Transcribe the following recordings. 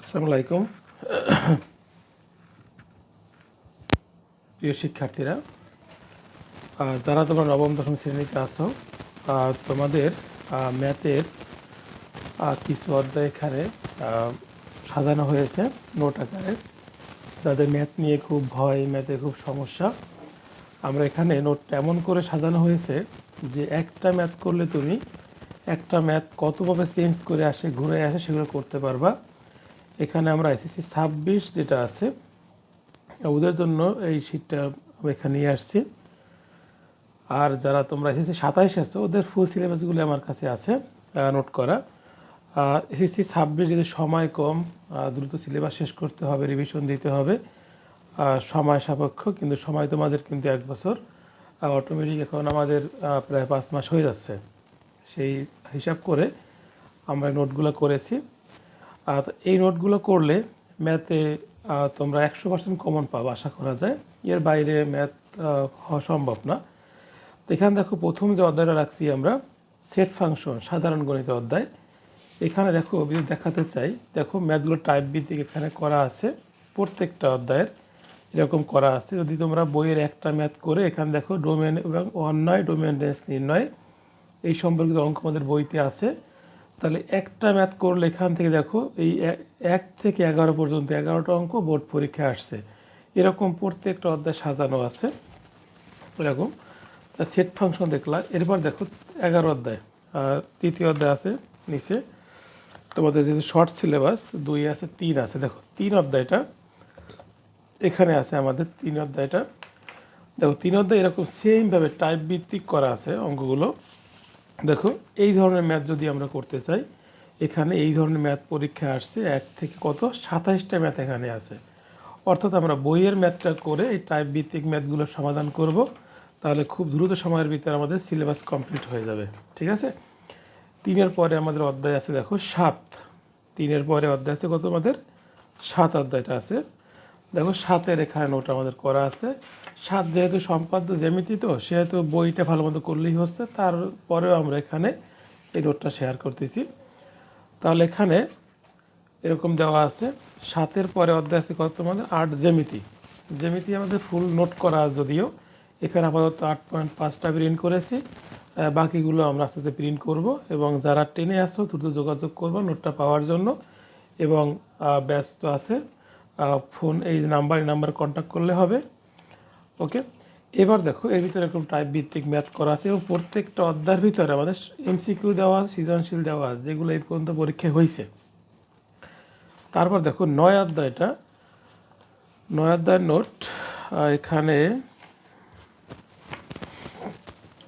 আসসালামু আলাইকুম। প্রিয় শিক্ষার্থীরা যারা তোমরা নবম, দশম শ্রেণীতে আছো তোমাদের ম্যাথের কিছু অধ্যায় এখানে সাজানো হয়েছে নোট আকারে। যাদের ম্যাথ নিয়ে খুব ভয়, ম্যাথে খুব সমস্যা, আমরা এখানে নোট এমন করে সাজানো হয়েছে যে একটা ম্যাথ করলে তুমি একটা ম্যাথ কতভাবে চেঞ্জ করে আসে, ঘুরে আসে, সেগুলো করতে পারবা। এখানে আমরা এসএসসি ছাব্বিশ যেটা আছে, ওদের জন্য এই শীটটা এখানে নিয়ে আসছি। আর যারা তোমরা এসএসসি সাতাইশ আছো, ওদের ফুল সিলেবাসগুলো আমার কাছে আছে নোট করা। এসএসসি ছাব্বিশ যদি সময় কম দ্রুত সিলেবাস শেষ করতে হবে রিভিশন দিতে হবে সময় সাপেক্ষ, কিন্তু সময় তোমাদের কিন্তু এক বছর অটোমেটিক এখন আমাদের প্রায় পাঁচ মাস হয়ে যাচ্ছে। সেই হিসাব করে আমরা নোটগুলো করেছি। আর এই নোটগুলো করলে ম্যাথে তোমরা একশো পার্সেন্ট কমন পাবো, আশা করা যায়। এর বাইরে ম্যাথ হওয়া সম্ভব না। তো এখানে দেখো, প্রথম যে অধ্যায়টা রাখছি আমরা, সেট ফাংশন, সাধারণ গণিত অধ্যায়। এখানে দেখো যদি দেখাতে চাই, দেখো ম্যাথগুলো টাইপ ভিত্তিক এখানে করা আছে, প্রত্যেকটা অধ্যায়ের এরকম করা আছে। যদি তোমরা বইয়ের একটা ম্যাথ করে, এখানে দেখো ডোমেন এবং অন্যায় ডোমেন রেঞ্জ নির্ণয়, এই সম্পর্কিত অঙ্ক আমাদের বইতে আছে। তাহলে একটা ম্যাথ করলে এখান থেকে দেখো, এই এক থেকে এগারো পর্যন্ত এগারোটা অঙ্ক বোর্ড পরীক্ষায় আসছে। এরকম প্রত্যেকটা অধ্যায় সাজানো আছে। এরকম। তা সেট ফাংশন দেখলাম এরপর দেখো, এগারো অধ্যায়। আর তৃতীয় অধ্যায় আছে নিচে। তোমাদের যেহেতু শর্ট সিলেবাস দুই আছে, তিন আছে। দেখো, তিন অধ্যায়টা এখানে আছে আমাদের, তিন অধ্যায়টা। দেখো, তিন অধ্যায় এরকম সেমভাবে টাইপ ভিত্তিক করা আছে অঙ্কগুলো। দেখো, এই ধরনের ম্যাথ যদি আমরা করতে চাই, এখানে এই ধরনের ম্যাথ পরীক্ষা আসছে এক থেকে কত? সাতাইশটা ম্যাথ এখানে আছে। অর্থাৎ আমরা বইয়ের ম্যাথটা করে এই টাইপ ভিত্তিক ম্যাথগুলো সমাধান করব, তাহলে খুব দ্রুত সময়ের ভিতরে আমাদের সিলেবাস কমপ্লিট হয়ে যাবে। ঠিক আছে? তিনের পরে আমাদের অধ্যায় আছে, দেখো, সাত। তিনের পরে অধ্যায় আছে কত আমাদের? সাত অধ্যায়টা আছে। দেখো, সাতের এখানে নোট আমাদের করা আছে। সাত যেহেতু সম্পাদ্য জ্যামিতি তো, সেহেতু বইটা ভালো মতো করলেই হচ্ছে। তারপরেও আমরা এখানে এই নোটটা শেয়ার করতেছি। তাহলে এখানে এরকম দেওয়া আছে, সাতের পরে অধ্যায় আছে কত আমাদের আট জ্যামিতি। জ্যামিতি আমাদের ফুল নোট করা যদিও। এখানে আপাতত আট পয়েন্ট পাঁচটা প্রিন্ট করেছি। বাকিগুলো আমরা আস্তে আস্তে প্রিন্ট করব এবং যারা টেনে আসো, দ্রুত যোগাযোগ করব নোটটা পাওয়ার জন্য। এবং ব্যস্ত আছে ফোন এই নাম্বার এই নাম্বার কন্ট্যাক্ট করলে হবে। ওকে এবার দেখো, এর ভিতরে এরকম টাইপ ভিত্তিক ম্যাথ করা আছে এবং প্রত্যেকটা অধ্যায়ের ভিতরে আমাদের এমসিকিউ দেওয়া সৃজনশীল দেওয়া আছে, যেগুলো এই পর্যন্ত পরীক্ষায় হয়েছে। তারপর দেখো, নয় অধ্যায়টা, নয় অধ্যায়ের নোট এখানে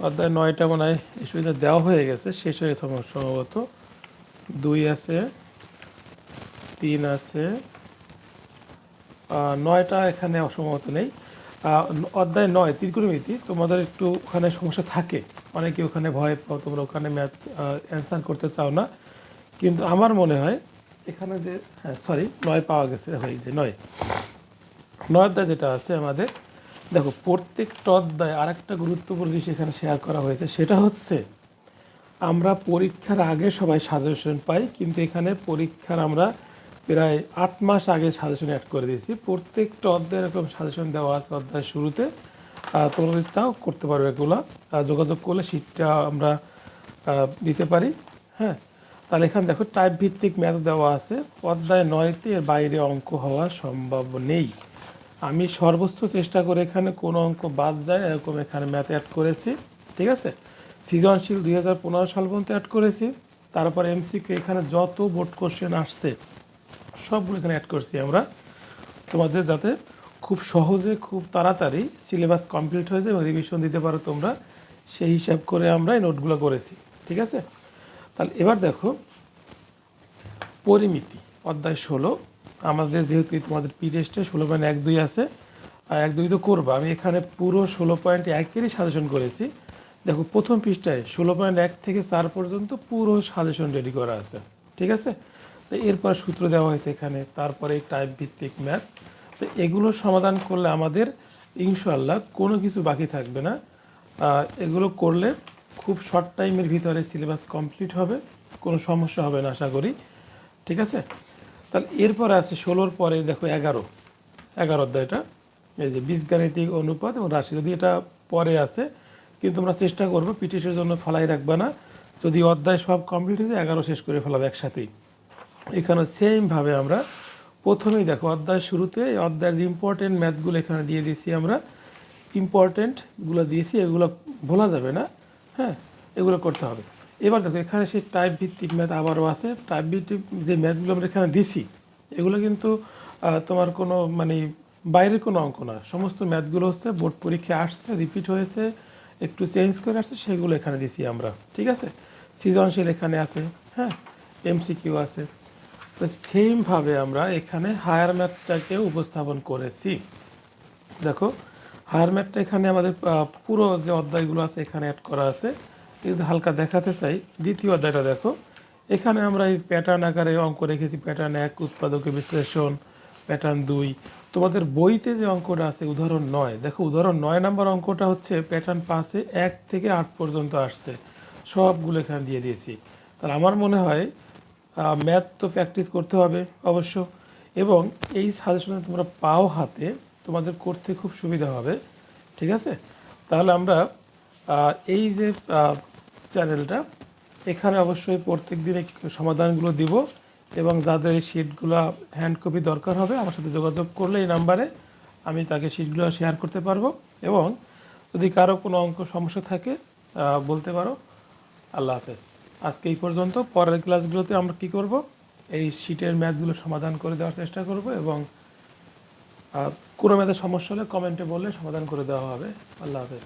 অধ্যায় নয়টা মনে হয় এই সুবিধা দেওয়া হয়ে গেছে, শেষ হয়ে গেছে সম্ভবত। দুই আছে, তিন আছে নয়টা এখানে অসম্ভবত নেই। অধ্যায় নয় ত্রিকোণমিতি তোমাদের একটু ওখানে সমস্যা থাকে। অনেকে ওখানে ভয় পাও, তোমরা ওখানে ম্যাথ অ্যান্সার করতে চাও না। কিন্তু আমার মনে হয়, এখানে যে হ্যাঁ সরি নয় পাওয়া গেছে, হয় যে নয়। নয় অধ্যায় যেটা আছে আমাদের, দেখো প্রত্যেকটা অধ্যায় আরেকটা গুরুত্বপূর্ণ জিনিস এখানে শেয়ার করা হয়েছে, সেটা হচ্ছে, আমরা পরীক্ষার আগে সবাই সাজেশন পাই, কিন্তু এখানে পরীক্ষার আমরা প্রায় আট মাস আগে সাজেশন অ্যাড করে দিয়েছি। প্রত্যেকটা অধ্যায় এরকম সাজেশন দেওয়া আছে অধ্যায়ের শুরুতে। তোমরা যদি চাও, করতে পারবে এগুলো। যোগাযোগ করলে শীটটা আমরা দিতে পারি। হ্যাঁ? তাহলে এখানে দেখো টাইপ ভিত্তিক ম্যাথ দেওয়া আছে। অধ্যায় নয়তে এর বাইরে অঙ্ক হওয়া সম্ভব নেই। আমি সর্বোচ্চ চেষ্টা করে এখানে কোনো অঙ্ক বাদ যায়, এরকম এখানে ম্যাথ অ্যাড করেছি। ঠিক আছে? সৃজনশীল দুই হাজার পনেরো সাল পর্যন্ত অ্যাড করেছি। তারপর এমসিকিউ এখানে যত বোর্ড কোশ্চেন আসছে সবগুলো এখানে অ্যাড করছি আমরা। তোমাদের যাতে খুব সহজে, খুব তাড়াতাড়ি সিলেবাস কমপ্লিট হয়ে যায় এবং রিভিশন দিতে পারো তোমরা, সেই হিসাব করে আমরা এই নোটগুলো করেছি, ঠিক আছে? তাহলে এবার দেখো, পরিমিতি, অধ্যায় ষোলো। আমাদের যেহেতু তোমাদের পি টেস্টে ষোলো পয়েন্ট এক দুই আছে, আর এক দুই তো করব। আমি এখানে পুরো ষোলো পয়েন্ট একেরই সাজেশন করেছি। দেখো, প্রথম পৃষ্ঠায় ষোলো পয়েন্ট এক থেকে চার পর্যন্ত পুরো সাজেশন রেডি করা আছে, ঠিক আছে? তো এরপর সূত্র দেওয়া হয়েছে এখানে, তারপরে টাইপ ভিত্তিক ম্যাথ। তো এগুলো সমাধান করলে আমাদের ইনশাল্লাহ কোনো কিছু বাকি থাকবে না। এগুলো করলে খুব শর্ট টাইমের ভিতরে সিলেবাস কমপ্লিট হবে, কোনো সমস্যা হবে না, আশা করি। ঠিক আছে? তাহলে এরপরে আছে ষোলোর পরে, দেখো এগারো। এগারো অধ্যায়টা এই যে বীজগাণিতিক অনুপাত এবং রাশি, যদি এটা পরে আছে, কিন্তু আমরা চেষ্টা করব পিটিশের জন্য ফালাই রাখবে না। যদি অধ্যায় সব কমপ্লিট হয়ে যায়, এগারো শেষ করে ফেলাবে একসাথেই। এখানে সেমভাবে আমরা প্রথমেই দেখো অধ্যায় শুরুতে অধ্যায়ের ইম্পর্টেন্ট ম্যাথগুলো এখানে দিয়ে দিয়েছি আমরা। ইম্পর্টেন্টগুলো দিয়েছি, এগুলো ভোলা যাবে না হ্যাঁ? এগুলো করতে হবে। এবার দেখো এখানে সেই টাইপ ভিত্তিক ম্যাথ আবারও আছে। টাইপ ভিত্তিক যে ম্যাথগুলো আমরা এখানে দিছি, এগুলো কিন্তু তোমার কোনো মানে বাইরের কোনো অঙ্ক না। সমস্ত ম্যাথগুলো হচ্ছে বোর্ড পরীক্ষায় আসছে রিপিট হয়েছে, একটু চেঞ্জ করে আসছে, সেগুলো এখানে দিছি আমরা। ঠিক আছে? সৃজনশীল এখানে আছে হ্যাঁ? এমসিকিউ আছে। তো সেমভাবে আমরা এখানে হায়ার ম্যাথটাকে উপস্থাপন করেছি। দেখো হায়ার ম্যাথটা এখানে আমাদের পুরো যে অধ্যায়গুলো আছে এখানে অ্যাড করা আছে। যদি হালকা দেখাতে চাই, দ্বিতীয় অধ্যায়টা দেখো। এখানে আমরা এই প্যাটার্ন আকারে অঙ্ক রেখেছি প্যাটার্ন এক উৎপাদকের বিশ্লেষণ প্যাটার্ন দুই। তোমাদের বইতে যে অঙ্কটা আছে, উদাহরণ নয়। দেখো, উদাহরণ নয় নাম্বার অঙ্কটা হচ্ছে প্যাটার্ন পাঁচে এক থেকে আট পর্যন্ত আসছে। সবগুলো এখানে দিয়ে দিয়েছি। তাহলে আমার মনে হয় ম্যাথ তো প্র্যাকটিস করতে হবে অবশ্য। এবং এই সাজেশনে তোমরা পাও হাতে, তোমাদের করতে খুব সুবিধা হবে, ঠিক আছে? তাহলে আমরা এই যে চ্যানেলটা এখানে অবশ্যই প্রত্যেক দিন সমাধানগুলো দিব এবং যাদের এই শিটগুলো হ্যান্ড কপি দরকার হবে, আমার সাথে যোগাযোগ করলে এই নাম্বারে আমি তাকে শিটগুলো শেয়ার করতে পারব। এবং যদি কারও কোনো অঙ্ক সমস্যা থাকে বলতে পারো। আল্লাহ হাফেজ। আজকে এই পর্যন্ত। পরের ক্লাসগুলোতে আমরা কি করব? এই শীটের ম্যাথগুলো সমাধান করে দেওয়ার চেষ্টা করব এবং কোনো ম্যাথের সমস্যা হলে কমেন্টে বললে সমাধান করে দেওয়া হবে। আল্লাহ হাফেজ।